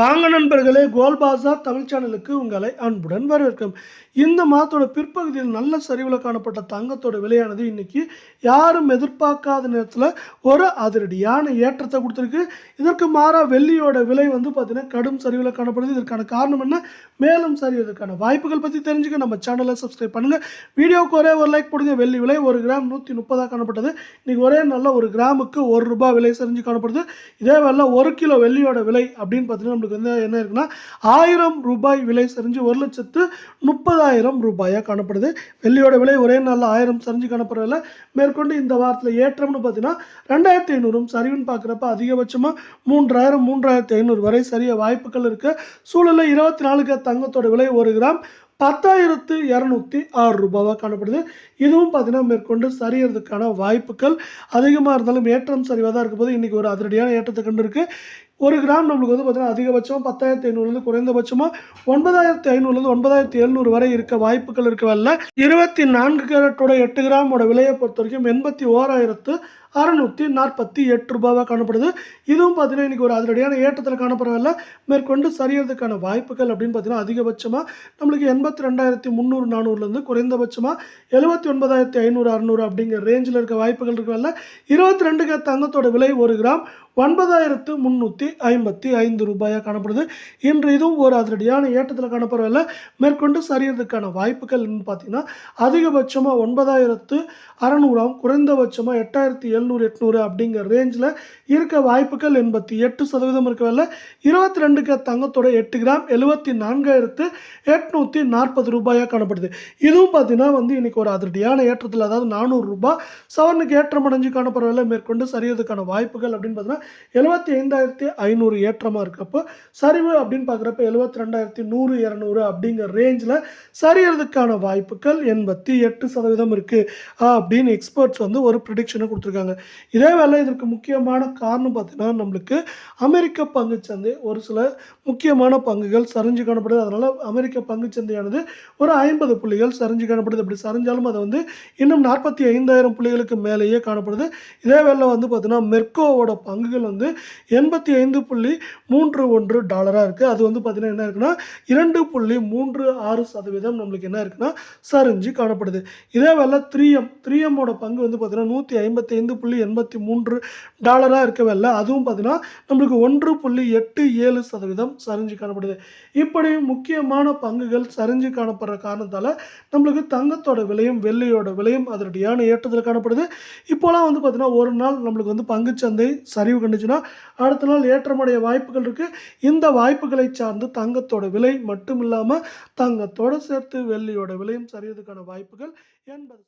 வாங்க நண்பர்களே கோல் பாசார் தமிழ் சேனலுக்கு உங்களை அன்புடன் வரவேற்கும். இந்த மாதத்தோட பிற்பகுதியில் நல்ல சரிவில் காணப்பட்ட தங்கத்தோட விலையானது இன்னைக்கு யாரும் எதிர்பார்க்காத நேரத்தில் ஒரு அதிரடியான ஏற்றத்தை கொடுத்துருக்கு. இதற்கு மாறாக வெள்ளியோட விலை வந்து பார்த்தீங்கன்னா கடும் சரிவில் காணப்படுது. இதற்கான காரணம் என்ன? மேலும் சரிவதற்கான வாய்ப்புகள் பற்றி தெரிஞ்சுக்க நம்ம சேனலை சப்ஸ்கிரைப் பண்ணுங்கள் வீடியோவுக்கு ஒரே ஒரு லைக் போடுங்க. வெள்ளி விலை ஒரு கிராம் நூற்றி முப்பதாக காணப்பட்டது. இன்றைக்கி ஒரே நல்ல ஒரு கிராமுக்கு ஒரு ரூபாய் விலை சரிஞ்சு காணப்படுது. இதே வேலை ஒரு கிலோ வெள்ளியோட விலை அப்படின்னு பார்த்தீங்கன்னா நம்மளுக்கு வந்து என்ன இருக்குன்னா ஆயிரம் ரூபாய் விலை சரிஞ்சு ஒரு லட்சத்து முப்பதாயிரம் ரூபாயாக காணப்படுது. வெள்ளியோட விலை ஒரே நாளில் ஆயிரம் சரிஞ்சு காணப்படுறதில்ல மேற்கொண்டு இந்த வாரத்தில் ஏற்றம்னு பார்த்தீங்கன்னா ரெண்டாயிரத்தி ஐநூறும் சரிவுன்னு பார்க்குறப்ப அதிகபட்சமாக மூன்றாயிரம் மூன்றாயிரத்தி ஐநூறு வரை சரிய வாய்ப்புகள் இருக்குது சூழலில் இருபத்தி நாலுக்கு தங்கத்தோட விலை ஒரு கிராம் பத்தாயிரத்து இரநூத்தி ஆறு ரூபாவாக காணப்படுது. இதுவும் பார்த்தீங்கன்னா மேற்கொண்டு சரியறதுக்கான வாய்ப்புகள் அதிகமாக இருந்தாலும் ஏற்றம் சரிவாக தான் இருக்கும் போது இன்றைக்கி ஒரு அதிரடியான ஏற்றத்தை கண்டு இருக்குது ஒரு கிராம் நம்மளுக்கு வந்து பார்த்தீங்கன்னா அதிகபட்சம் பத்தாயிரத்தி ஐநூறுலேருந்து குறைந்தபட்சமாக ஒன்பதாயிரத்தி ஐநூறுலேருந்து ஒன்பதாயிரத்தி எழுநூறு வரை இருக்க வாய்ப்புகள் இருக்கவல்ல. இருபத்தி நான்கு கேரட்டோட எட்டு கிராமோட விலையை பொறுத்த வரைக்கும் எண்பத்தி ஓராயிரத்து அறநூற்றி நாற்பத்தி எட்டு ரூபாவாக காணப்படுது. இதுவும் பார்த்தீங்கன்னா இன்றைக்கி ஒரு அதிரடியான ஏற்றத்தில் காணப்படவில்ல மேற்கொண்டு சரியறதுக்கான வாய்ப்புகள் அப்படின்னு பார்த்தீங்கன்னா அதிகபட்சமாக நம்மளுக்கு எண்பத்தி ரெண்டாயிரத்தி முந்நூறு நானூறுலேருந்து குறைந்தபட்சமாக எழுபத்தி ஒன்பதாயிரத்தி ஐநூறு அறநூறு அப்படிங்கிற ரேஞ்சில் இருக்க வாய்ப்புகள் இருக்கவில்ல இருபத்தி ரெண்டுக்கு தங்கத்தோட விலை ஒரு கிராம் ஒன்பதாயிரத்து முந்நூற்றி ஐம்பத்தி ஐந்து ரூபாயாக காணப்படுது. இன்று இதுவும் ஒரு அதிரடியான ஏற்றத்தில் காணப்படவில்லை மேற்கொண்டு சரியறதுக்கான வாய்ப்புகள் பார்த்தீங்கன்னா அதிகபட்சமாக ஒன்பதாயிரத்து அறநூறாம் குறைந்தபட்சமாக எட்டாயிரத்தி எழுநூறு எட்நூறு அப்படிங்கிற ரேஞ்சில் இருக்க வாய்ப்புகள் எண்பத்தி எட்டு சதவீதம் இருக்கவில்லை இருபத்தி ரெண்டுக்கு தங்கத்தோட எட்டு கிராம் எழுபத்தி நான்காயிரத்து எட்நூற்றி நாற்பது ரூபாயாக காணப்படுது. இதுவும் பார்த்தீங்கன்னா வந்து இன்னைக்கு ஒரு அதிரடியான ஏற்றத்தில் அதாவது நானூறு ரூபாய் சவரனுக்கு ஏற்றம் அடைஞ்சு காணப்படவில்லை மேற்கொண்டு சரியதுக்கான வாய்ப்புகள் அப்படின்னு பார்த்தீங்கன்னா எழுபத்தி ஐந்தாயிரத்தி ஐநூறு ஏற்றமாக இருக்கப்போ சரிவு அப்படின்னு பார்க்குறப்ப எழுபத்தி ரெண்டாயிரத்தி நூறு இரநூறு அப்படிங்கிற ரேஞ்சில் சரியறதுக்கான வாய்ப்புகள் எண்பத்தி எட்டு சதவீதம் இருக்குது அப்படின்னு எக்ஸ்பர்ட்ஸ் வந்து ஒரு ப்ரிடிக்ஷனை கொடுத்துருக்காங்க. இதே வேலை இதற்கு முக்கியமான காரணம் பார்த்தீங்கன்னா நம்மளுக்கு அமெரிக்க பங்குச்சந்தை ஒரு சில முக்கியமான பங்குகள் சரிஞ்சு காணப்படுது. அதனால் அமெரிக்க பங்குச்சந்தையானது ஒரு ஐம்பது புள்ளிகள் சரிஞ்சு காணப்படுது. அப்படி சரிஞ்சாலும் அது வந்து இன்னும் நாற்பத்தி ஐந்தாயிரம் புள்ளிகளுக்கு மேலேயே காணப்படுது. இதே வேலை வந்து பார்த்தீங்கன்னா மெர்கோவோட பங்குகள் வந்து எண்பத்தி ஐந்து புள்ளி மூன்று ஒன்று டாலராக இருக்குது அது வந்து பார்த்தீங்கன்னா என்ன இருக்குன்னா இரண்டு புள்ளி மூன்று ஆறு சதவீதம் நம்மளுக்கு என்ன இருக்குன்னா சரிஞ்சு காணப்படுது. இதே வேலை த்ரீ எம் த்ரீ எம்மோட பங்கு வந்து பார்த்தீங்கன்னா நூற்றி ஐம்பத்தி ஐந்து புள்ளி எண்பத்தி மூன்று டாலராக இருக்கவில்லை அதுவும் பார்த்தீங்கன்னா நம்மளுக்கு ஒன்று புள்ளி எட்டு ஏழு சதவீதம் சரிஞ்சு காணப்படுது. இப்படி முக்கியமான பங்குகள் சரிஞ்சு காணப்படுற காரணத்தால் நம்மளுக்கு தங்கத்தோட விலையும் வெள்ளியோட விலையும் அதனுடையான ஏற்றத்தில் காணப்படுது. இப்போலாம் வந்து பார்த்தீங்கன்னா ஒரு நாள் நம்மளுக்கு வந்து பங்குச்சந்தை சரிவு கண்டுச்சுன்னா அடுத்த நாள் ஏற்றமடைய வாய்ப்புகள் இருக்குது இந்த வாய்ப்புகளை சார்ந்து தங்கத்தோட விலை மட்டும் இல்லாமல் தங்கத்தோட சேர்த்து வெள்ளியோட விலையும் சரியதுக்கான வாய்ப்புகள் எண்பது